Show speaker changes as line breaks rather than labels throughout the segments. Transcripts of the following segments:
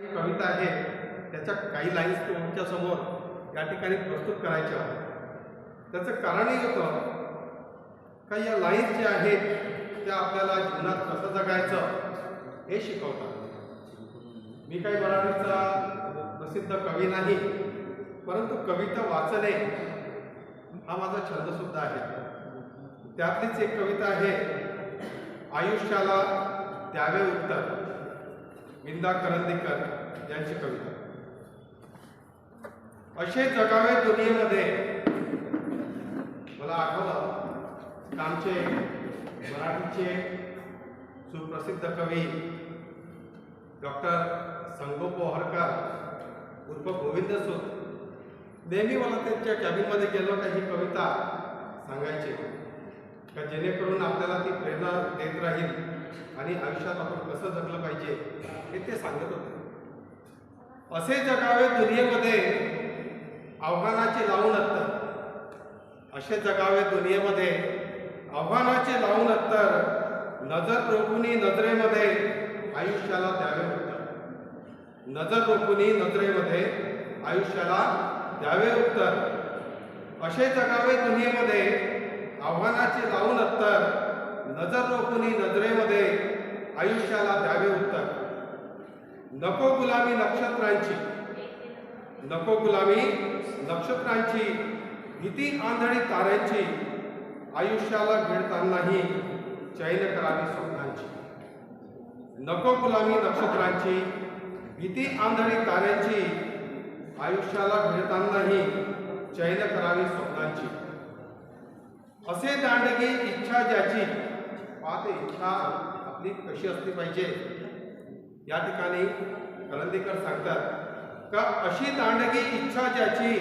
कविता आहे त्याच्या काही लाईन्स तुमच्यासमोर या ठिकाणी प्रस्तुत करायच्या त्याचं कारणही होतं का या लाईन्स ज्या आहेत त्या आपल्याला जीवनात कसं जगायचं हे शिकवतात. मी काही मराठीचा प्रसिद्ध कवी नाही परंतु कविता वाचणे हा माझा छंदसुद्धा आहे. त्यातलीच एक कविता आहे आयुष्याला द्यावे उत्तर. विंदा करंदीकर यांची कविता. असे जगावे दुनियेमध्ये. मला आठवलं आमचे मराठीचे सुप्रसिद्ध कवी डॉक्टर संगो पोहरकर उर्फ गोविंद सूत. नेहमी मला त्यांच्या कॅबिनमध्ये गेलो का ही कविता सांगायची. का जेणेकरून आपल्याला ती प्रेरणा देत राहील. आणि आयुष्यात आपण कसं जगलं पाहिजे हे ते सांगत होते. असे जगावे दुनियेमध्ये आव्हानाचे लावून अत्तर असे जगावे दुनियेमध्ये आव्हानाचे लावून अत्तर नजर रोखुनी नजरेमध्ये आयुष्याला द्यावे उत्तर. नजर रोखुनी नजरेमध्ये आयुष्याला द्यावे उत्तर. असे जगावे दुनियेमध्ये आव्हानाचे लावून अत्तर नजर रोखुनी नजरेमध्ये आयुष्याला द्यावे उत्तर. नको गुलामी नक्षत्रांची. नको गुलामी नक्षत्रांची. भीती आंधळी ताऱ्यांची. आयुष्याला भिडतानाही चैन करावी स्वप्नांची. नको गुलामी नक्षत्रांची. भीती आंधळी ताऱ्यांची. आयुष्याला भिडतानाही चैन करावी स्वप्नांची. असे दांडगी पाहते इच्छा आपली कशी असली पाहिजे? या ठिकाणी करंदीकर सांगतात का अशी दांडगी इच्छा ज्याची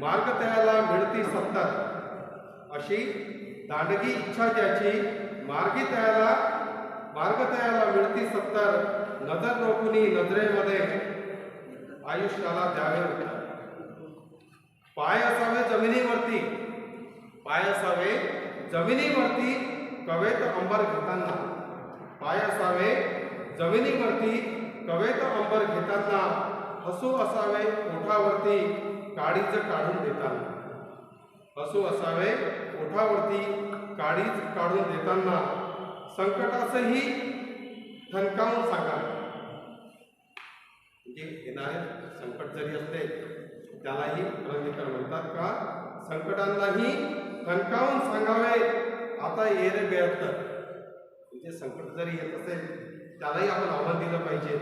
मार्ग त्याला मिळती सत्तर अशी दांडगी इच्छा ज्याची मार्गी त्याला मार्ग त्याला मिळती सत्तर नजर रोखुनी नजरेमध्ये आयुष्याला द्यावे पाय असावे जमिनीवरती पाय असावे जमिनीवरती कवेत अंबर घेताना. पाय असावे जमिनीवरती कवेत अंबर घेताना. हसू असावे ओठावरती काळीज काढून देताना. हसू असावे ओठावरती काळीज काढून देताना. संकटासही ठणकावून सांगा. म्हणजे येणारे संकट जरी असते त्यालाही रंगीकर म्हणतात का? संकटांनाही ठणकावून सांगावे. आता ये रे म्हणजे संकट जरी येत असेल त्यालाही आपण आव्हान दिलं पाहिजे.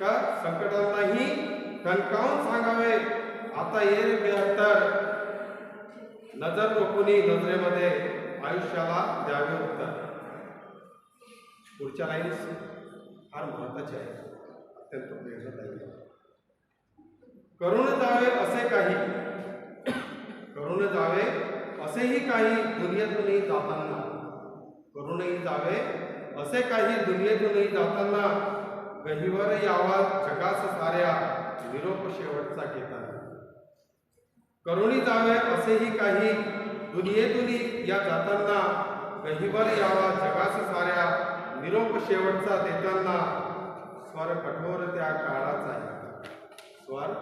का? संकटांनाही कणकावून सांगावे. आता ये रे नजर रोखुनी नजरेमध्ये आयुष्याला द्यावे उत्तर. पुढच्या लाईन्स फार महत्त्वाचे आहे. अत्यंत प्रेरणादायी. करून जावे असे काही करून जावे असेही काही दुनियेतूनही जाताना करूनही जावे असे काही दुनियेतूनही जाताना गहिवर यावा जगास साऱ्या निरोप शेवटचा घेता करुणी जावे असेही काही दुनियेतूनही या जाताना गहिवर यावा जगास साऱ्या निरोप शेवटचा देताना स्वर कठोर त्या काळाचाही स्वर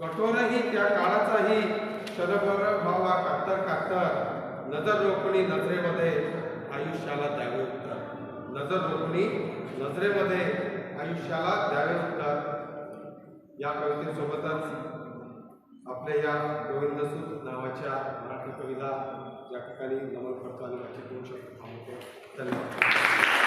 कठोरही त्या काळाचाही क्षणभर व्हावा कातर कातर नजर रोखणी नजरेमध्ये आयुष्याला द्यावे उत्तर. नजर रोखणी नजरेमध्ये आयुष्याला द्यावे उत्तर. या कवितेसोबतच आपल्या या गोविंदसूत नावाच्या मराठी कवीला या ठिकाणी नमन करतो आणि माझे दोन शकतो धन्यवाद.